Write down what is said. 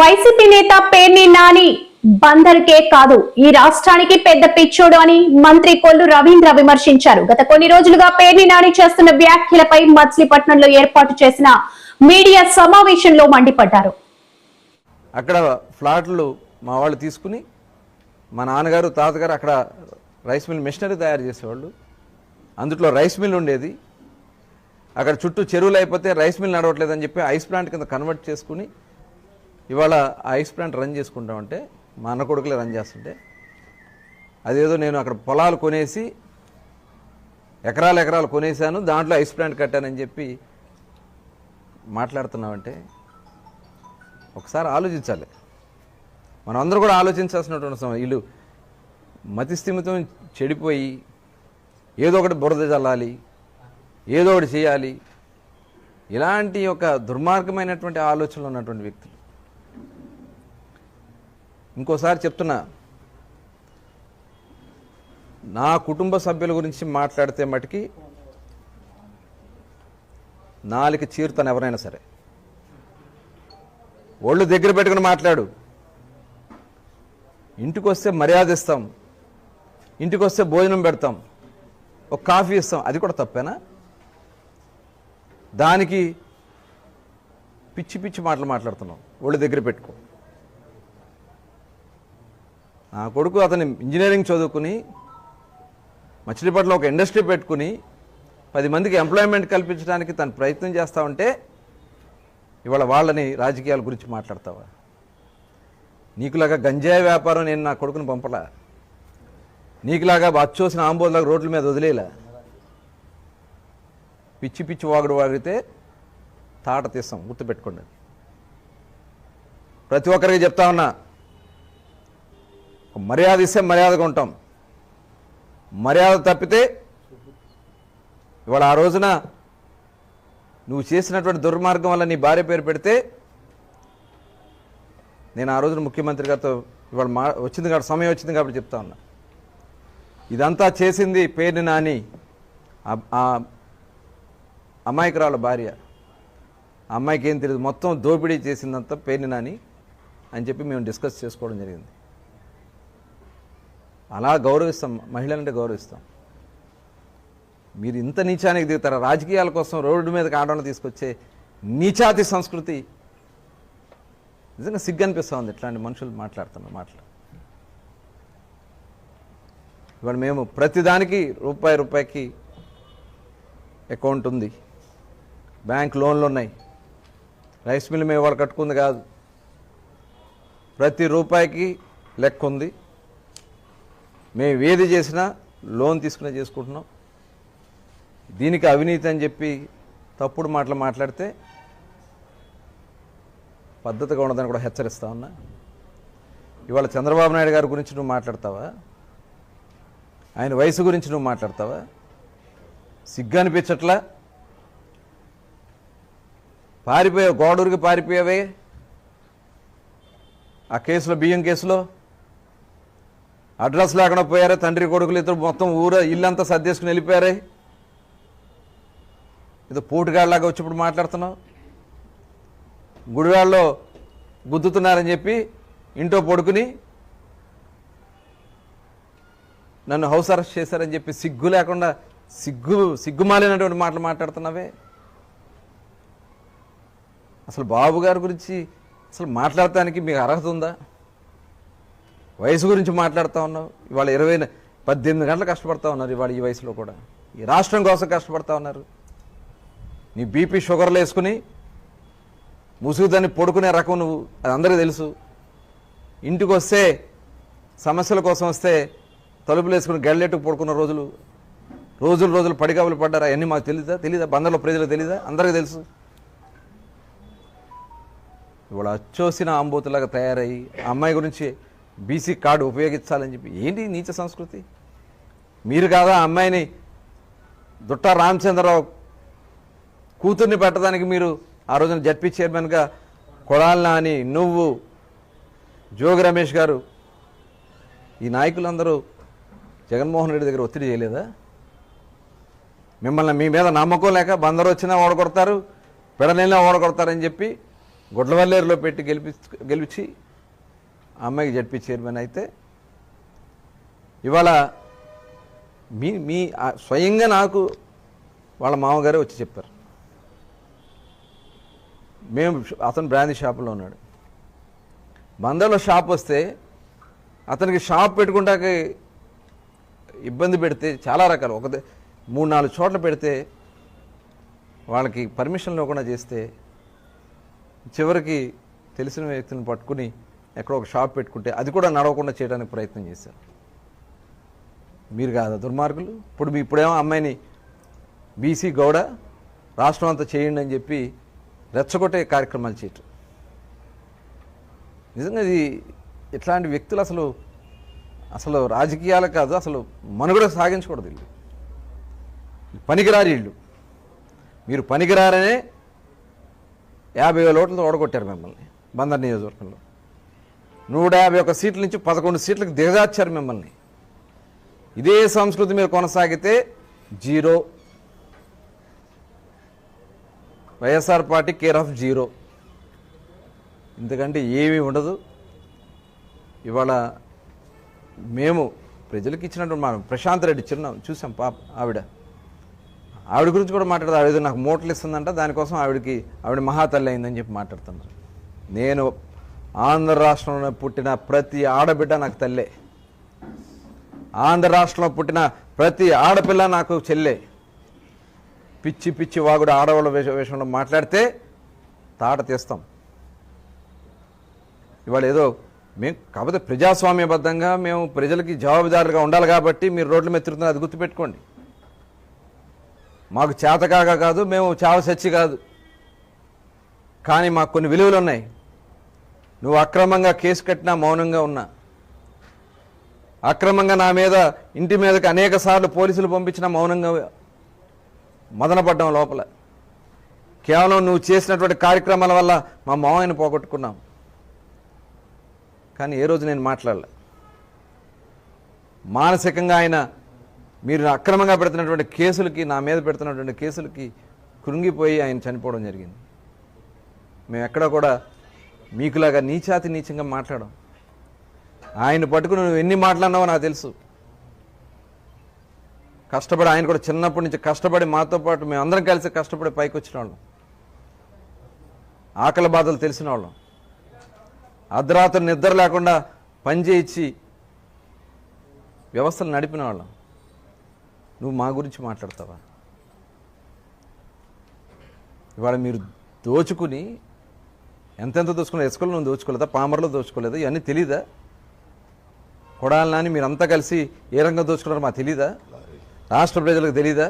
YCP నేత పేర్ని నాని బందర్కే కాదు ఈ రాష్ట్రానికి పెద్ద పిచ్చోడు అని మంత్రి కొల్లు రవీంద్ర విమర్శించారు. గత కొన్ని రోజులుగా పేర్ని నాని చేస్తున్న వ్యాఖ్యలపై మచిలీపట్నంలో ఏర్పాటు చేసిన మీడియా సమావేశంలో మండిపడ్డారు. అక్కడ ఫ్లాట్లు మా వాళ్ళు తీసుకుని మా నాన్నగారు తాతగారు అక్కడ రైస్ మిల్ మిషనరీ తయారు చేసేవాళ్ళు. అందుట్లో రైస్ మిల్ ఉండేది. అక్కడ చుట్టూ చెరువులు అయిపోతే రైస్ మిల్ నడవట్లేదని చెప్పి ఐస్ ప్లాంట్ కింద కన్వర్ట్ చేసుకుని ఇవాళ ఐస్ ప్లాంట్ రన్ చేసుకుంటామంటే మా అన్న కొడుకులే రన్ చేస్తుంటే అదేదో నేను అక్కడ పొలాలు కొనేసి ఎకరాలు ఎకరాలు కొనేసాను దాంట్లో ఐస్ ప్లాంట్ కట్టానని చెప్పి మాట్లాడుతున్నామంటే ఒకసారి ఆలోచించాలి. మనం అందరూ కూడా ఆలోచించాల్సినటువంటి సమయం. వీళ్ళు మతిస్థిమితం చెడిపోయి ఏదో ఒకటి బురద చల్లాలి ఏదో ఒకటి చేయాలి. ఇలాంటి ఒక దుర్మార్గమైనటువంటి ఆలోచనలు ఉన్నటువంటి వ్యక్తులు ఇంకోసారి చెప్తున్నా. నా కుటుంబ సభ్యుల గురించి మాట్లాడితే మటుకి నాలుగు చీరుతాను ఎవరైనా సరే. ఒళ్ళు దగ్గర పెట్టుకుని మాట్లాడు. ఇంటికి వస్తే మర్యాద ఇస్తాం. ఇంటికి వస్తే భోజనం పెడతాం. ఒక కాఫీ ఇస్తాం. అది కూడా తప్పేనా? దానికి పిచ్చి పిచ్చి మాటలు మాట్లాడుతున్నాం. ఒళ్ళు దగ్గర పెట్టుకో. నా కొడుకు అతని ఇంజనీరింగ్ చదువుకుని మచిలీపట్నం ఒక ఇండస్ట్రీ పెట్టుకుని పది మందికి ఎంప్లాయ్మెంట్ కల్పించడానికి తను ప్రయత్నం చేస్తా ఉంటే ఇవాళ వాళ్ళని రాజకీయాల గురించి మాట్లాడతావా? నీకులాగా గంజాయి వ్యాపారం నేను నా కొడుకుని పంపలా? నీకులాగా బచ్చోసిన ఆంబోలాగా రోడ్ల మీద వదిలేలా? పిచ్చి పిచ్చి వాగుడు వాగితే తాట తీస్తాం గుర్తుపెట్టుకోండి. ప్రతి ఒక్కరికి చెప్తా ఉన్నా మర్యాద ఇస్తే మర్యాదగా ఉంటాం. మర్యాద తప్పితే ఇవాళ ఆ రోజున నువ్వు చేసినటువంటి దుర్మార్గం వల్ల నీ భార్య పేరు పెడితే నేను ఆ రోజున ముఖ్యమంత్రి గారితో ఇవాళ మా వచ్చింది కాబట్టి సమయం వచ్చింది కాబట్టి చెప్తా ఉన్నా. ఇదంతా చేసింది పేరుని నాని ఆ- అమాయకురాల భార్య. ఆ అమ్మాయికి ఏం తెలియదు మొత్తం దోపిడీ చేసిందంతా పేరుని నాని అని చెప్పి మేము డిస్కస్ చేసుకోవడం జరిగింది. అలా గౌరవిస్తాం మహిళలంటే గౌరవిస్తాం. మీరు ఇంత నీచానికి దిగుతారా? రాజకీయాల కోసం రోడ్డు మీదకి ఆడవాళ్ళు తీసుకొచ్చే నీచాతి సంస్కృతి. నిజంగా సిగ్గు ఉంది ఇట్లాంటి మనుషులు మాట్లాడుతున్న మాటలు. ఇవాళ మేము ప్రతిదానికి రూపాయి రూపాయికి అకౌంట్ ఉంది. బ్యాంక్ లోన్లు ఉన్నాయి. రైస్ మిల్ మేము వాళ్ళు కట్టుకుంది కాదు. ప్రతి రూపాయికి లెక్క ఉంది. మేము ఏది చేసినా లోన్ తీసుకునే చేసుకుంటున్నాం. దీనికి అవినీతి అని చెప్పి తప్పుడు మాటలు మాట్లాడితే పద్ధతిగా ఉండదని కూడా హెచ్చరిస్తా ఉన్నా. ఇవాళ చంద్రబాబు నాయుడు గారి గురించి నువ్వు మాట్లాడతావా? ఆయన వయసు గురించి నువ్వు మాట్లాడతావా? సిగ్గు అనిపించట్లా పారిపోయావు గోడూరికి పారిపోయావే? ఆ కేసులో బియ్యం కేసులో? అడ్రస్ లేకుండా పోయారే తండ్రి కొడుకులు ఇద్దరు మొత్తం ఊర ఇల్లంతా సర్దేసుకుని వెళ్ళిపోయారే? ఏదో పోటుగాళ్ళలాగా వచ్చినప్పుడు మాట్లాడుతున్నావు? గుడివాళ్ళలో గుద్దుతున్నారని చెప్పి ఇంట్లో పడుకుని నన్ను హౌస్ అరెస్ట్ చేశారని చెప్పి సిగ్గు లేకుండా సిగ్గు సిగ్గుమాలినటువంటి మాటలు మాట్లాడుతున్నావే? అసలు బాబు గారి గురించి అసలు మాట్లాడటానికి మీకు అర్హత ఉందా? వయసు గురించి మాట్లాడుతూ ఉన్నావు. ఇవాళ ఇరవై పద్దెనిమిది గంటలు కష్టపడతా ఉన్నారు ఇవాళ ఈ వయసులో కూడా. ఈ రాష్ట్రం కోసం కష్టపడతా ఉన్నారు. నీ బీపీ షుగర్లు వేసుకుని ముసుగుదాన్ని పడుకునే రకం నువ్వు అది అందరికీ తెలుసు. ఇంటికి వస్తే సమస్యల కోసం వస్తే తలుపులు వేసుకుని గళ్ళెట్టుకు పడుకున్న రోజులు రోజులు రోజులు పడిగాపులు పడ్డారా? అవన్నీ మాకు తెలీదా? తెలీదా? బందర్లో ప్రజలకు తెలీదా? అందరికీ తెలుసు. ఇవాళ అచ్చోసిన ఆంబోతులాగా తయారయ్యి ఆ అమ్మాయి గురించి బీసీ కార్డు ఉపయోగించాలని చెప్పి. ఏంటి నీచ సంస్కృతి? మీరు కాదా అమ్మాయిని దుట్ట రామచంద్రరావు కూతుర్ని పెట్టడానికి మీరు ఆ రోజున జడ్పీ చైర్మన్గా కొడాలనా అని నువ్వు జోగి రమేష్ గారు ఈ నాయకులందరూ జగన్మోహన్ రెడ్డి దగ్గర ఒత్తిడి చేయలేదా? మిమ్మల్ని మీ మీద నమ్మకం లేక బందరు వచ్చినా ఓడగొడతారు పెడనైనా ఓడగొడతారని చెప్పి గుడ్లవల్లేరులో పెట్టి గెలిపి గెలిచి అమ్మాయికి జడ్పీ చైర్మన్ అయితే ఇవాళ మీ మీ స్వయంగా నాకు వాళ్ళ మామగారే వచ్చి చెప్పారు. మేము అతను బ్రాందీ షాపులో ఉన్నాడు. బందర్లో షాప్ వస్తే అతనికి షాప్ పెట్టుకుంటాకి ఇబ్బంది పెడితే చాలా రకాలు. ఒక మూడు నాలుగు చోట్ల పెడితే వాళ్ళకి పర్మిషన్ లేకుండా చేస్తే చివరికి తెలిసిన వ్యక్తులను పట్టుకుని ఎక్కడో ఒక షాప్ పెట్టుకుంటే అది కూడా నడవకుండా చేయడానికి ప్రయత్నం చేశారు. మీరు కాదా దుర్మార్గులు. ఇప్పుడు మీ ఇప్పుడేమో అమ్మాయిని బీసీ గౌడ రాష్ట్రం అంతా చేయండి అని చెప్పి రెచ్చగొట్టే కార్యక్రమాలు చేయటం. నిజంగా ఇది ఇట్లాంటి వ్యక్తులు అసలు అసలు రాజకీయాలు కాదు అసలు మనుగడ సాగించకూడదు వీళ్ళు. పనికిరారు వీళ్ళు. మీరు పనికిరారనే యాభై వేల ఓట్లతో ఓడగొట్టారు మిమ్మల్ని బందర్ నియోజకవర్గంలో. నూట యాభై ఒక్క సీట్ల నుంచి పదకొండు సీట్లకు దిగజార్చారు మిమ్మల్ని. ఇదే సంస్కృతి మీరు కొనసాగితే zero. YSR party care of zero. ఎందుకంటే ఏమీ ఉండదు. ఇవాళ మేము ప్రజలకు ఇచ్చినట్టు మనం ప్రశాంత్ రెడ్డి చిరునాం చూసాం పాప ఆవిడ. ఆవిడ గురించి కూడా మాట్లాడదు. ఆవిడ నాకు మూటలు ఇస్తుందంట. దానికోసం ఆవిడకి ఆవిడ మహాతల్లి అయిందని చెప్పి మాట్లాడుతున్నారు. నేను ఆంధ్ర రాష్ట్రంలో పుట్టిన ప్రతి ఆడబిడ్డ నాకు తల్లే. ఆంధ్ర రాష్ట్రంలో పుట్టిన ప్రతి ఆడపిల్ల నాకు చెల్లె. పిచ్చి పిచ్చి వాగుడు ఆడవాళ్ళ వేష విషయంలో మాట్లాడితే తాట తీస్తాం. ఇవాళ ఏదో మేము కాకపోతే ప్రజాస్వామ్యబద్ధంగా మేము ప్రజలకి జవాబుదారులుగా ఉండాలి కాబట్టి మీరు రోడ్ల మీద తిరుగుతున్నారు అది గుర్తుపెట్టుకోండి. మాకు చేతకాగా కాదు మేము చావ సచ్చి కాదు. కానీ మాకు కొన్ని విలువలు ఉన్నాయి. నువ్వు అక్రమంగా కేసు కట్టినా మౌనంగా ఉన్నా. అక్రమంగా నా మీద ఇంటి మీదకి అనేక సార్లు పోలీసులు పంపించిన మౌనంగా మదనపడ్డం లోపల. కేవలం నువ్వు చేసినటువంటి కార్యక్రమాల వల్ల మా మామయ్యను పోగొట్టుకున్నాం. కానీ ఏ రోజు నేను మాట్లాడలే. మానసికంగా ఆయన మీరు అక్రమంగా పెడుతున్నటువంటి కేసులకి నా మీద పెడుతున్నటువంటి కేసులకి కృంగిపోయి ఆయన చనిపోవడం జరిగింది. మేము ఎక్కడ కూడా మీకులాగా నీచాతి నీచంగా మాట్లాడడం ఆయన పట్టుకుని నువ్వు ఎన్ని మాట్లాడినావో నాకు తెలుసు. కష్టపడి ఆయన కూడా చిన్నప్పటి నుంచి కష్టపడి మాతో పాటు మేము అందరం కలిసి కష్టపడి పైకి వచ్చిన వాళ్ళం ఆకలి బాధలు తెలిసిన వాళ్ళం అర్ధరాత్రి నిద్ర లేకుండా పని చేయించి వ్యవస్థలు నడిపిన వాళ్ళం నువ్వు మా గురించి మాట్లాడతావా? ఇవాళ మీరు దోచుకుని ఎంతెంత దోచుకున్నా ఎసుకలు నువ్వు దోచుకోలేదా? పామర్లో దోచుకోలేదా? ఇవన్నీ తెలీదా? కొడాలని మీరంతా కలిసి ఏ రంగం దోచుకున్నారో మాకు తెలీదా? రాష్ట్ర ప్రజలకు తెలీదా?